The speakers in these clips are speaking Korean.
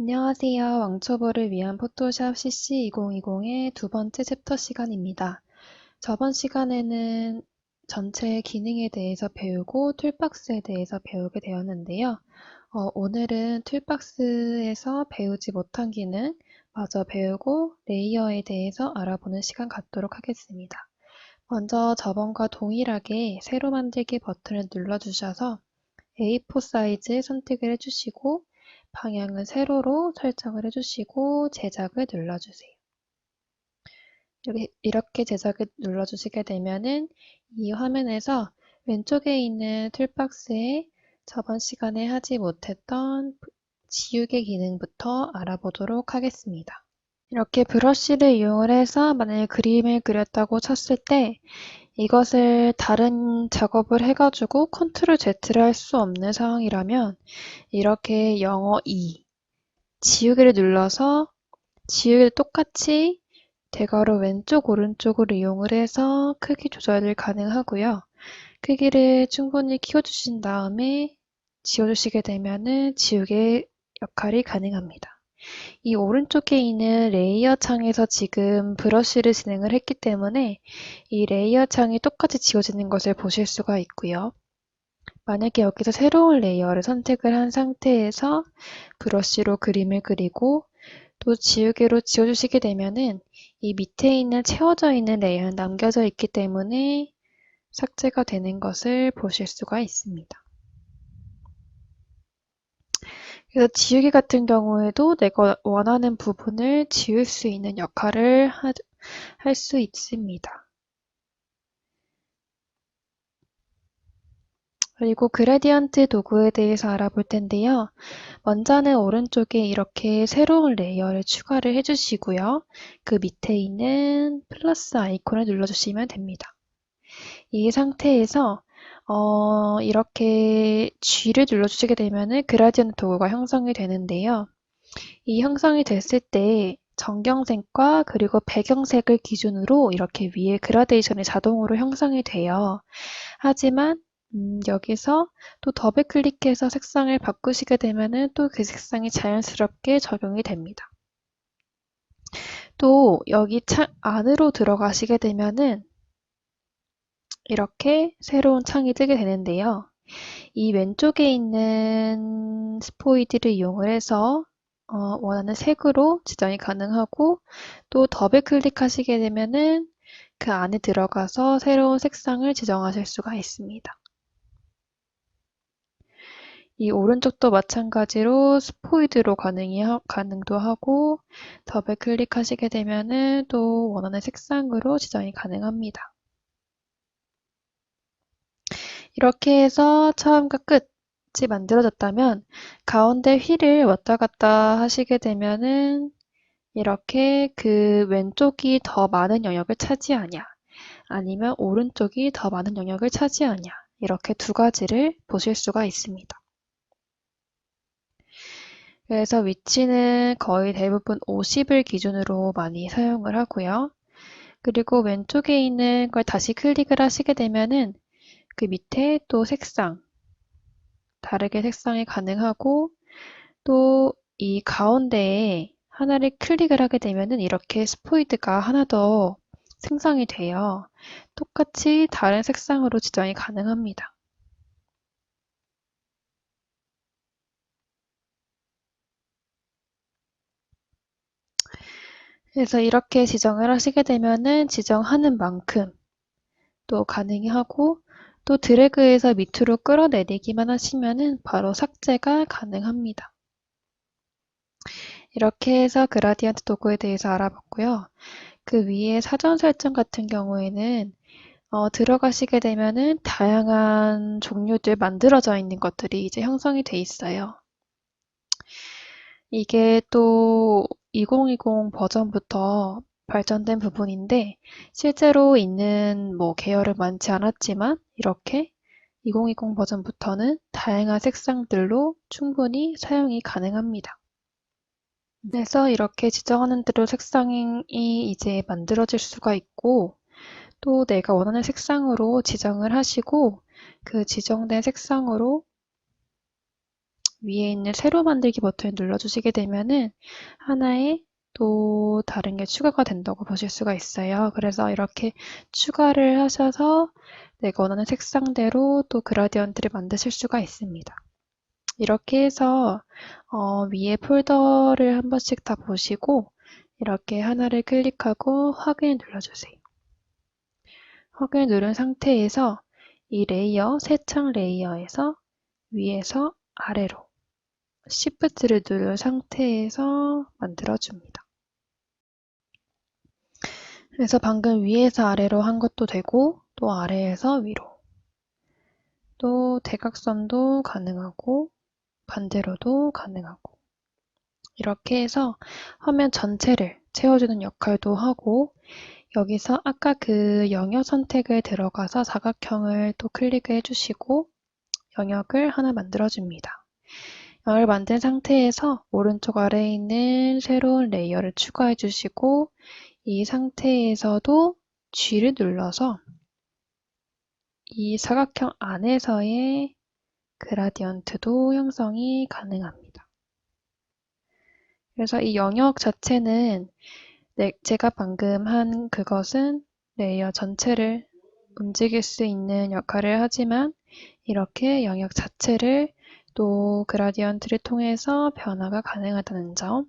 안녕하세요. 왕초보를 위한 포토샵 CC 2020의 두 번째 챕터 시간입니다. 저번 시간에는 전체 기능에 대해서 배우고 툴박스에 대해서 배우게 되었는데요. 어, 오늘은 툴박스에서 배우지 못한 기능 마저 배우고 레이어에 대해서 알아보는 시간 갖도록 하겠습니다. 먼저 저번과 동일하게 새로 만들기 버튼을 눌러주셔서 A4 사이즈 선택을 해주시고 방향은 세로로 설정을 해주시고 제작을 눌러주세요. 이렇게 제작을 눌러주시게 되면은 이 화면에서 왼쪽에 있는 툴박스에 저번 시간에 하지 못했던 지우개 기능부터 알아보도록 하겠습니다. 이렇게 브러쉬를 이용을 해서 만약에 그림을 그렸다고 쳤을 때 이것을 다른 작업을 해가지고 컨트롤 Z를 할 수 없는 상황이라면 이렇게 영어 2 지우개를 눌러서 지우개를 똑같이 대괄호 왼쪽 오른쪽으로 이용을 해서 크기 조절을 가능하고요. 크기를 충분히 키워주신 다음에 지워주시게 되면 지우개 역할이 가능합니다. 이 오른쪽에 있는 레이어 창에서 지금 브러쉬를 진행을 했기 때문에 이 레이어 창이 똑같이 지워지는 것을 보실 수가 있고요. 만약에 여기서 새로운 레이어를 선택을 한 상태에서 브러쉬로 그림을 그리고 또 지우개로 지워주시게 되면은 이 밑에 있는 채워져 있는 레이어는 남겨져 있기 때문에 삭제가 되는 것을 보실 수가 있습니다. 그래서 지우개 같은 경우에도 내가 원하는 부분을 지울 수 있는 역할을 할 수 있습니다. 그리고 그레디언트 도구에 대해서 알아볼 텐데요. 먼저는 오른쪽에 이렇게 새로운 레이어를 추가를 해주시고요. 그 밑에 있는 플러스 아이콘을 눌러주시면 됩니다. 이 상태에서 어, 이렇게 G를 눌러주시게 되면 그라디언트 도구가 형성이 되는데요. 이 형성이 됐을 때 정경색과 그리고 배경색을 기준으로 이렇게 위에 그라데이션이 자동으로 형성이 돼요. 하지만 음, 여기서 또 더블 클릭해서 색상을 바꾸시게 되면 또그 색상이 자연스럽게 적용이 됩니다. 또 여기 창 안으로 들어가시게 되면은 이렇게 새로운 창이 뜨게 되는데요. 이 왼쪽에 있는 스포이드를 이용을 해서 어, 원하는 색으로 지정이 가능하고 또 더블 클릭하시게 되면은 그 안에 들어가서 새로운 색상을 지정하실 수가 있습니다. 이 오른쪽도 마찬가지로 스포이드로 가능이 하, 가능도 하고 더블 클릭하시게 되면은 또 원하는 색상으로 지정이 가능합니다. 이렇게 해서 처음과 끝이 만들어졌다면 가운데 휠을 왔다 갔다 하시게 되면은 이렇게 그 왼쪽이 더 많은 영역을 차지하냐 아니면 오른쪽이 더 많은 영역을 차지하냐 이렇게 두 가지를 보실 수가 있습니다. 그래서 위치는 거의 대부분 50을 기준으로 많이 사용을 하고요. 그리고 왼쪽에 있는 걸 다시 클릭을 하시게 되면은 그 밑에 또 색상, 다르게 색상이 가능하고 또 이 가운데에 하나를 클릭을 하게 되면은 이렇게 스포이드가 하나 더 생성이 돼요. 똑같이 다른 색상으로 지정이 가능합니다. 그래서 이렇게 지정을 하시게 되면은 지정하는 만큼 또 가능하고 또 드래그해서 밑으로 끌어내리기만 하시면은 바로 삭제가 가능합니다. 이렇게 해서 그라디언트 도구에 대해서 알아봤고요. 그 위에 사전 설정 같은 경우에는 어, 들어가시게 되면은 다양한 종류들 만들어져 있는 것들이 이제 형성이 돼 있어요. 이게 또 2020 버전부터 발전된 부분인데 실제로 있는 뭐 계열은 많지 않았지만 이렇게 2020 버전부터는 다양한 색상들로 충분히 사용이 가능합니다. 그래서 이렇게 지정하는 대로 색상이 이제 만들어질 수가 있고 또 내가 원하는 색상으로 지정을 하시고 그 지정된 색상으로 위에 있는 세로 만들기 버튼을 눌러주시게 되면은 하나의 또 다른 게 추가가 된다고 보실 수가 있어요. 그래서 이렇게 추가를 하셔서 내가 원하는 색상대로 또 그라디언트를 만드실 수가 있습니다. 이렇게 해서 어, 위에 폴더를 한 번씩 다 보시고 이렇게 하나를 클릭하고 확인을 눌러주세요. 확인을 누른 상태에서 이 레이어, 세창 레이어에서 위에서 아래로 Shift를 누른 상태에서 만들어줍니다. 그래서 방금 위에서 아래로 한 것도 되고 또 아래에서 위로 또 대각선도 가능하고 반대로도 가능하고 이렇게 해서 화면 전체를 채워주는 역할도 하고 여기서 아까 그 영역 선택을 들어가서 사각형을 또 클릭을 해주시고 영역을 하나 만들어 줍니다. 영역을 만든 상태에서 오른쪽 아래에 있는 새로운 레이어를 추가해 주시고 이 상태에서도 G를 눌러서 이 사각형 안에서의 그라디언트도 형성이 가능합니다. 그래서 이 영역 자체는 네, 제가 방금 한 그것은 레이어 전체를 움직일 수 있는 역할을 하지만 이렇게 영역 자체를 또 그라디언트를 통해서 변화가 가능하다는 점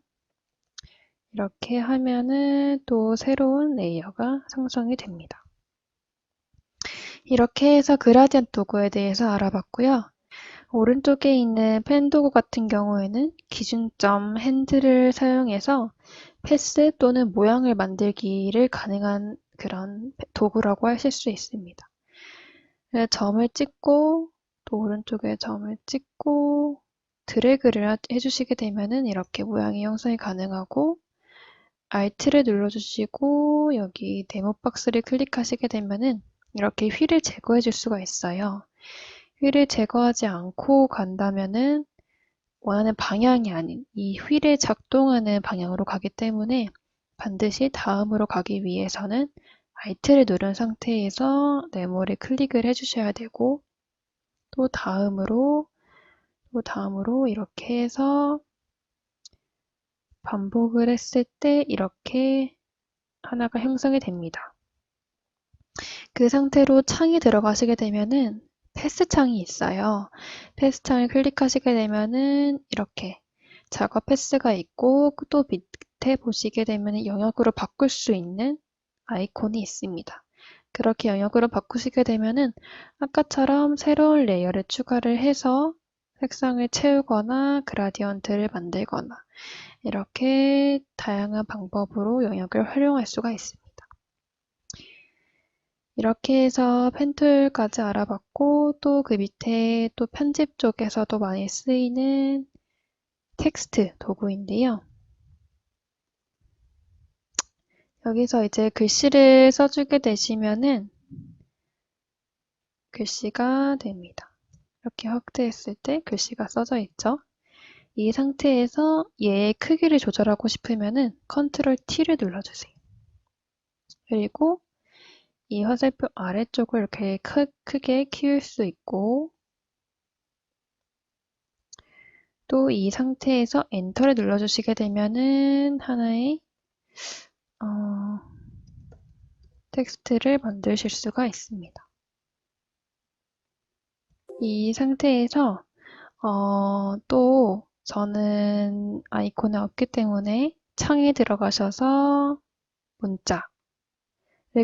이렇게 하면은 또 새로운 레이어가 생성이 됩니다. 이렇게 해서 그라디언트 도구에 대해서 알아봤고요. 오른쪽에 있는 펜 도구 같은 경우에는 기준점 핸들을 사용해서 패스 또는 모양을 만들기를 가능한 그런 도구라고 하실 수 있습니다. 점을 찍고 또 오른쪽에 점을 찍고 드래그를 해주시게 되면은 이렇게 모양이 형성이 가능하고 Alt를 눌러주시고 여기 데모 박스를 클릭하시게 되면은 이렇게 휠을 제거해 줄 수가 있어요. 휠을 제거하지 않고 간다면은 원하는 방향이 아닌 이 휠에 작동하는 방향으로 가기 때문에 반드시 다음으로 가기 위해서는 Alt를 누른 상태에서 네모를 클릭을 해주셔야 되고 또 다음으로 또 다음으로 이렇게 해서 반복을 했을 때 이렇게 하나가 형성이 됩니다. 그 상태로 창이 들어가시게 되면은 패스 창이 있어요. 패스 창을 클릭하시게 되면은 이렇게 작업 패스가 있고 또 밑에 보시게 되면 영역으로 바꿀 수 있는 아이콘이 있습니다. 그렇게 영역으로 바꾸시게 되면은 아까처럼 새로운 레이어를 추가를 해서 색상을 채우거나 그라디언트를 만들거나 이렇게 다양한 방법으로 영역을 활용할 수가 있습니다. 이렇게 해서 펜툴까지 알아봤고 또 그 밑에 또 편집 쪽에서도 많이 쓰이는 텍스트 도구인데요. 여기서 이제 글씨를 써주게 되시면은 글씨가 됩니다. 이렇게 확대했을 때 글씨가 써져 있죠. 이 상태에서 얘의 크기를 조절하고 싶으면은 컨트롤 T를 눌러주세요. 그리고 이 화살표 아래쪽을 이렇게 크, 크게 키울 수 있고 또 이 상태에서 엔터를 눌러주시게 되면은 하나의 어, 텍스트를 만드실 수가 있습니다. 이 상태에서 어, 또 저는 아이콘이 없기 때문에 창에 들어가셔서 문자를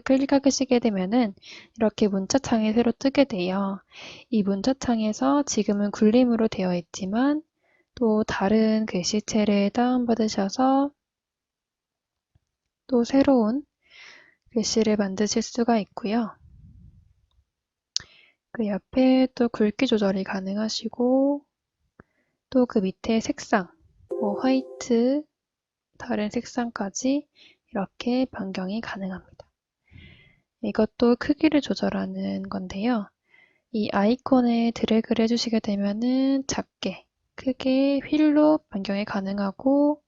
클릭하시게 되면은 이렇게 문자 창이 새로 뜨게 돼요. 이 문자 창에서 지금은 굴림으로 되어 있지만 또 다른 글씨체를 다운받으셔서 또 새로운 글씨를 만드실 수가 있고요. 그 옆에 또 굵기 조절이 가능하시고 또 그 밑에 색상, 뭐 화이트, 다른 색상까지 이렇게 변경이 가능합니다. 이것도 크기를 조절하는 건데요. 이 아이콘에 드래그를 해주시게 되면은 작게, 크게 휠로 변경이 가능하고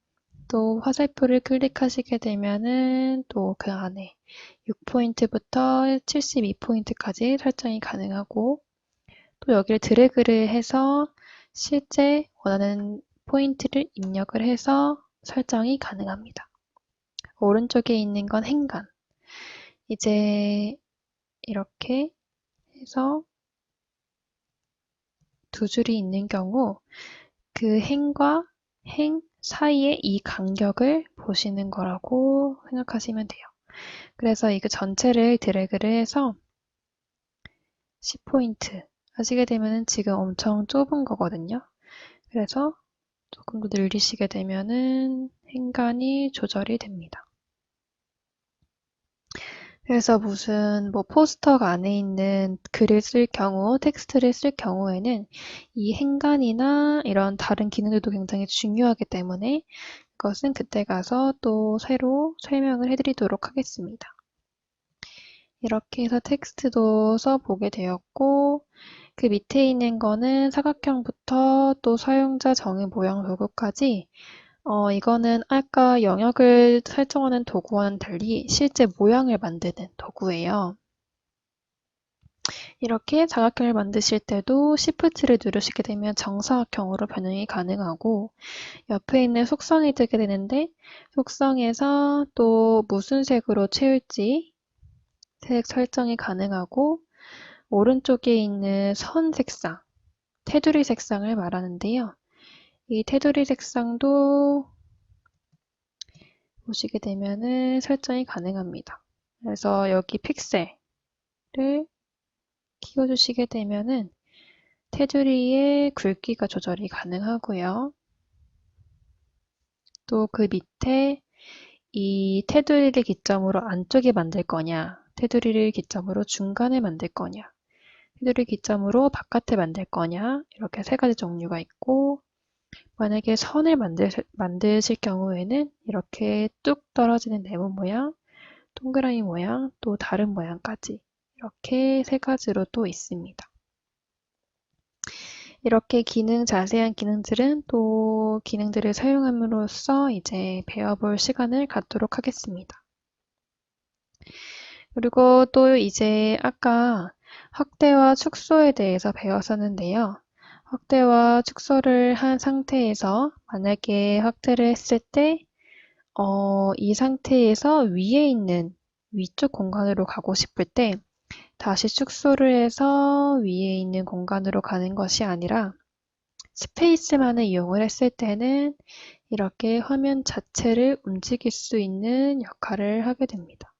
또 화살표를 클릭하시게 되면은 또 그 안에 6포인트부터 72포인트까지 설정이 가능하고 또 여기를 드래그를 해서 실제 원하는 포인트를 입력을 해서 설정이 가능합니다. 오른쪽에 있는 건 행간. 이제 이렇게 해서 두 줄이 있는 경우 그 행과 행 사이의 이 간격을 보시는 거라고 생각하시면 돼요. 그래서 이거 전체를 드래그를 해서 10포인트 하시게 되면은 지금 엄청 좁은 거거든요. 그래서 조금 더 늘리시게 되면은 행간이 조절이 됩니다. 그래서 무슨 뭐 포스터가 안에 있는 글을 쓸 경우, 텍스트를 쓸 경우에는 이 행간이나 이런 다른 기능들도 굉장히 중요하기 때문에 그것은 그때 가서 또 새로 설명을 해드리도록 하겠습니다. 이렇게 해서 텍스트도 써보게 되었고 그 밑에 있는 거는 사각형부터 또 사용자 정의 모양 도구까지 어, 이거는 아까 영역을 설정하는 도구와는 달리 실제 모양을 만드는 도구예요. 이렇게 사각형을 만드실 때도 Shift를 누르시게 되면 정사각형으로 변형이 가능하고 옆에 있는 속성이 뜨게 되는데 속성에서 또 무슨 색으로 채울지 색 설정이 가능하고 오른쪽에 있는 선 색상, 테두리 색상을 말하는데요. 이 테두리 색상도 보시게 되면은 설정이 가능합니다. 그래서 여기 픽셀을 키워주시게 되면은 테두리의 굵기가 조절이 가능하고요. 또 그 밑에 이 테두리를 기점으로 안쪽에 만들 거냐, 테두리를 기점으로 중간에 만들 거냐, 테두리 기점으로 바깥에 만들 거냐, 이렇게 세 가지 종류가 있고, 만약에 선을 만들, 만드실 경우에는 이렇게 뚝 떨어지는 네모 모양, 동그라미 모양, 또 다른 모양까지 이렇게 세 가지로 또 있습니다. 이렇게 기능, 자세한 기능들은 또 기능들을 사용함으로써 이제 배워볼 시간을 갖도록 하겠습니다. 그리고 또 이제 아까 확대와 축소에 대해서 배웠었는데요. 확대와 축소를 한 상태에서 만약에 확대를 했을 때, 어, 이 상태에서 위에 있는 위쪽 공간으로 가고 싶을 때 다시 축소를 해서 위에 있는 공간으로 가는 것이 아니라 스페이스만을 이용을 했을 때는 이렇게 화면 자체를 움직일 수 있는 역할을 하게 됩니다.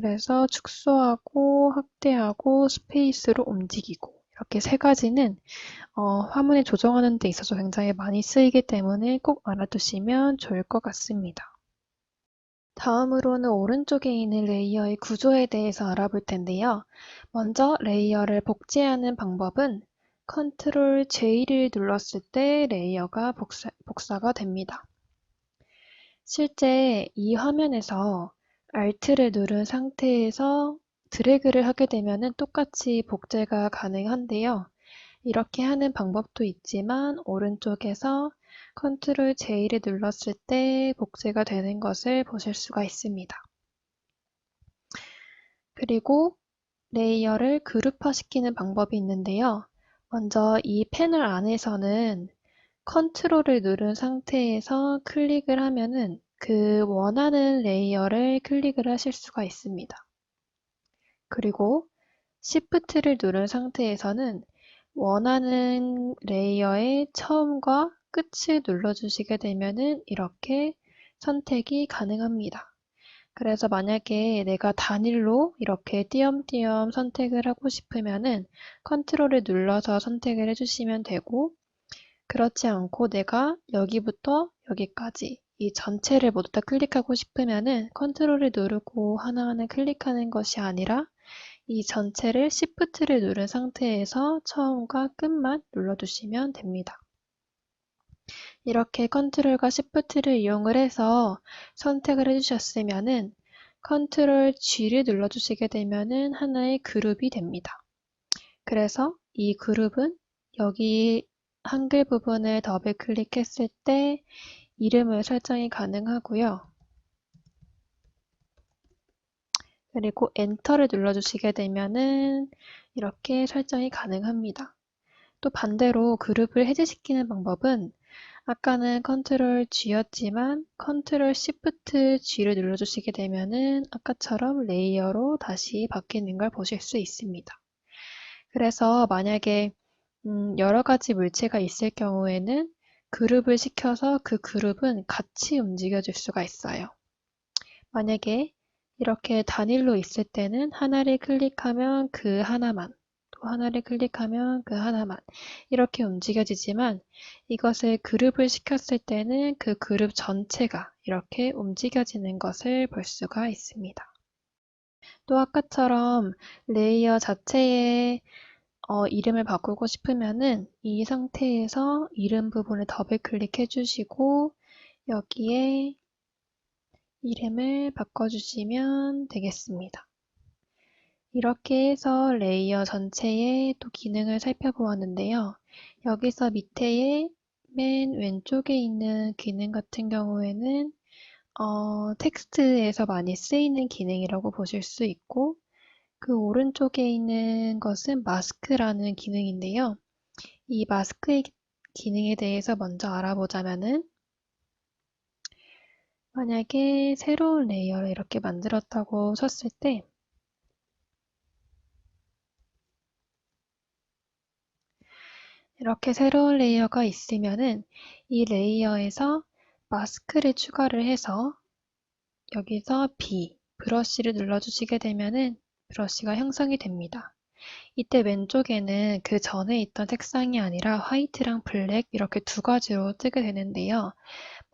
그래서 축소하고 확대하고 스페이스로 움직이고 이렇게 세 가지는 어, 화면을 조정하는 데 있어서 굉장히 많이 쓰이기 때문에 꼭 알아두시면 좋을 것 같습니다. 다음으로는 오른쪽에 있는 레이어의 구조에 대해서 알아볼 텐데요. 먼저 레이어를 복제하는 방법은 컨트롤 J를 눌렀을 때 레이어가 복사, 복사가 됩니다. 실제 이 화면에서 Alt를 누른 상태에서 드래그를 하게 되면 똑같이 복제가 가능한데요. 이렇게 하는 방법도 있지만 오른쪽에서 컨트롤 J를 눌렀을 때 복제가 되는 것을 보실 수가 있습니다. 그리고 레이어를 그룹화 시키는 방법이 있는데요. 먼저 이 패널 안에서는 컨트롤을 누른 상태에서 클릭을 하면은 그 원하는 레이어를 클릭을 하실 수가 있습니다. 그리고 Shift를 누른 상태에서는 원하는 레이어의 처음과 끝을 눌러주시게 되면은 이렇게 선택이 가능합니다. 그래서 만약에 내가 단일로 이렇게 띄엄띄엄 선택을 하고 싶으면은 컨트롤을 눌러서 선택을 해주시면 되고 그렇지 않고 내가 여기부터 여기까지 이 전체를 모두 다 클릭하고 싶으면은 컨트롤을 누르고 하나하나 클릭하는 것이 아니라 이 전체를 Shift를 누른 상태에서 처음과 끝만 눌러주시면 됩니다. 이렇게 컨트롤과 Shift를 이용을 해서 선택을 해주셨으면은 컨트롤 G를 눌러주시게 되면은 하나의 그룹이 됩니다. 그래서 이 그룹은 여기 한글 부분을 더블 클릭했을 때 이름을 설정이 가능하고요. 그리고 엔터를 눌러주시게 되면은 이렇게 설정이 가능합니다. 또 반대로 그룹을 해제시키는 방법은 아까는 컨트롤 G였지만 컨트롤 Shift G를 눌러주시게 되면은 아까처럼 레이어로 다시 바뀌는 걸 보실 수 있습니다. 그래서 만약에 음, 여러 가지 물체가 있을 경우에는 그룹을 시켜서 그 그룹은 같이 움직여줄 수가 있어요. 만약에 이렇게 단일로 있을 때는 하나를 클릭하면 그 하나만, 또 하나를 클릭하면 그 하나만 이렇게 움직여지지만 이것을 그룹을 시켰을 때는 그 그룹 전체가 이렇게 움직여지는 것을 볼 수가 있습니다. 또 아까처럼 레이어 자체의 어, 이름을 바꾸고 싶으면은 이 상태에서 이름 부분을 더블 클릭해 주시고 여기에 이름을 바꿔주시면 되겠습니다. 이렇게 해서 레이어 전체의 또 기능을 살펴보았는데요. 여기서 밑에의 맨 왼쪽에 있는 기능 같은 경우에는 어, 텍스트에서 많이 쓰이는 기능이라고 보실 수 있고 그 오른쪽에 있는 것은 마스크라는 기능인데요. 이 마스크의 기능에 대해서 먼저 알아보자면은 만약에 새로운 레이어를 이렇게 만들었다고 쳤을 때 이렇게 새로운 레이어가 있으면은 이 레이어에서 마스크를 추가를 해서 여기서 B, 브러쉬를 눌러주시게 되면은 브러쉬가 형성이 됩니다. 이때 왼쪽에는 그 전에 있던 색상이 아니라 화이트랑 블랙 이렇게 두 가지로 뜨게 되는데요.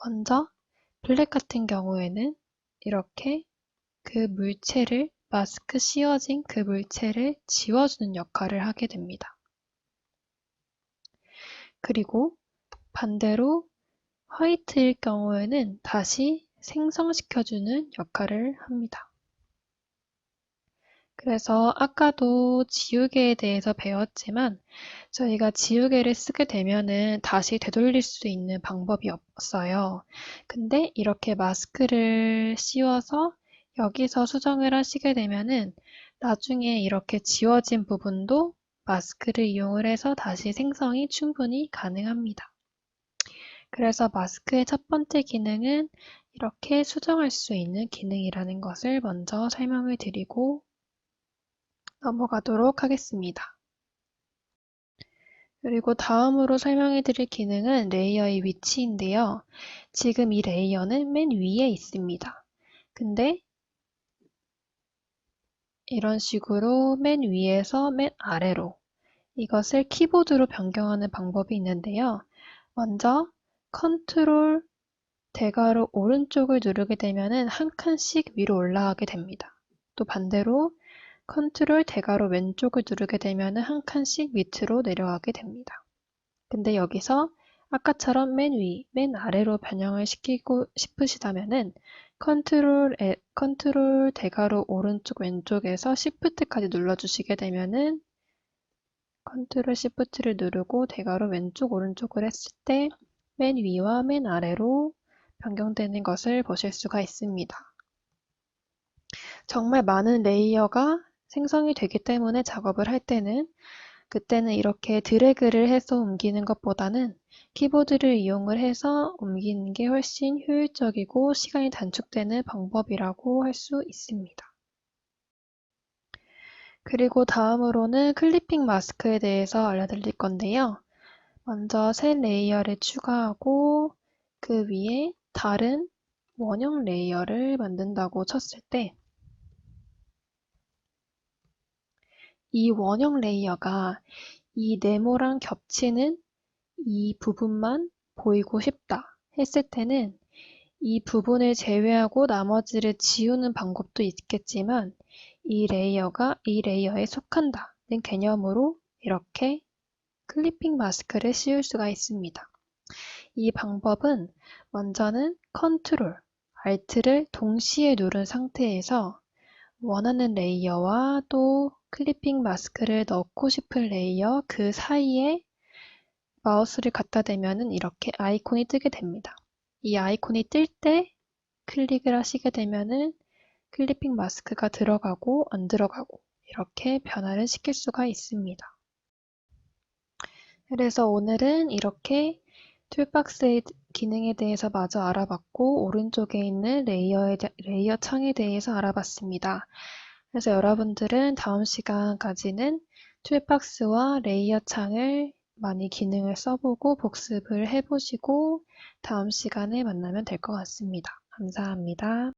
먼저 블랙 같은 경우에는 이렇게 그 물체를 마스크 씌워진 그 물체를 지워주는 역할을 하게 됩니다. 그리고 반대로 화이트일 경우에는 다시 생성시켜주는 역할을 합니다. 그래서 아까도 지우개에 대해서 배웠지만 저희가 지우개를 쓰게 되면은 다시 되돌릴 수 있는 방법이 없어요. 근데 이렇게 마스크를 씌워서 여기서 수정을 하시게 되면은 나중에 이렇게 지워진 부분도 마스크를 이용을 해서 다시 생성이 충분히 가능합니다. 그래서 마스크의 첫 번째 기능은 이렇게 수정할 수 있는 기능이라는 것을 먼저 설명을 드리고 넘어가도록 하겠습니다. 그리고 다음으로 설명해 드릴 기능은 레이어의 위치인데요. 지금 이 레이어는 맨 위에 있습니다. 근데 이런 식으로 맨 위에서 맨 아래로 이것을 키보드로 변경하는 방법이 있는데요. 먼저 컨트롤 대괄호 오른쪽을 누르게 되면 한 칸씩 위로 올라가게 됩니다. 또 반대로 컨트롤 대괄호 왼쪽을 누르게 되면 한 칸씩 밑으로 내려가게 됩니다. 근데 여기서 아까처럼 맨 위, 맨 아래로 변형을 시키고 싶으시다면은 컨트롤, 에, 컨트롤 대괄호 오른쪽 왼쪽에서 시프트까지 눌러주시게 되면은 컨트롤 시프트를 누르고 대괄호 왼쪽 오른쪽을 했을 때 맨 위와 맨 아래로 변경되는 것을 보실 수가 있습니다. 정말 많은 레이어가 생성이 되기 때문에 작업을 할 때는 그때는 이렇게 드래그를 해서 옮기는 것보다는 키보드를 이용을 해서 옮기는 게 훨씬 효율적이고 시간이 단축되는 방법이라고 할 수 있습니다. 그리고 다음으로는 클리핑 마스크에 대해서 알려드릴 건데요. 먼저 새 레이어를 추가하고 그 위에 다른 원형 레이어를 만든다고 쳤을 때 이 원형 레이어가 이 네모랑 겹치는 이 부분만 보이고 싶다 했을 때는 이 부분을 제외하고 나머지를 지우는 방법도 있겠지만 이 레이어가 이 레이어에 속한다는 개념으로 이렇게 클리핑 마스크를 씌울 수가 있습니다. 이 방법은 먼저는 컨트롤, Alt를 동시에 누른 상태에서 원하는 레이어와 또 클리핑 마스크를 넣고 싶은 레이어 그 사이에 마우스를 갖다 대면은 이렇게 아이콘이 뜨게 됩니다. 이 아이콘이 뜰 때 클릭을 하시게 되면은 클리핑 마스크가 들어가고 안 들어가고 이렇게 변화를 시킬 수가 있습니다. 그래서 오늘은 이렇게 툴박스의 기능에 대해서 마저 알아봤고 오른쪽에 있는 레이어에 대- 레이어 창에 대해서 알아봤습니다. 그래서 여러분들은 다음 시간까지는 툴박스와 레이어 창을 많이 기능을 써보고 복습을 해보시고 다음 시간에 만나면 될 것 같습니다. 감사합니다.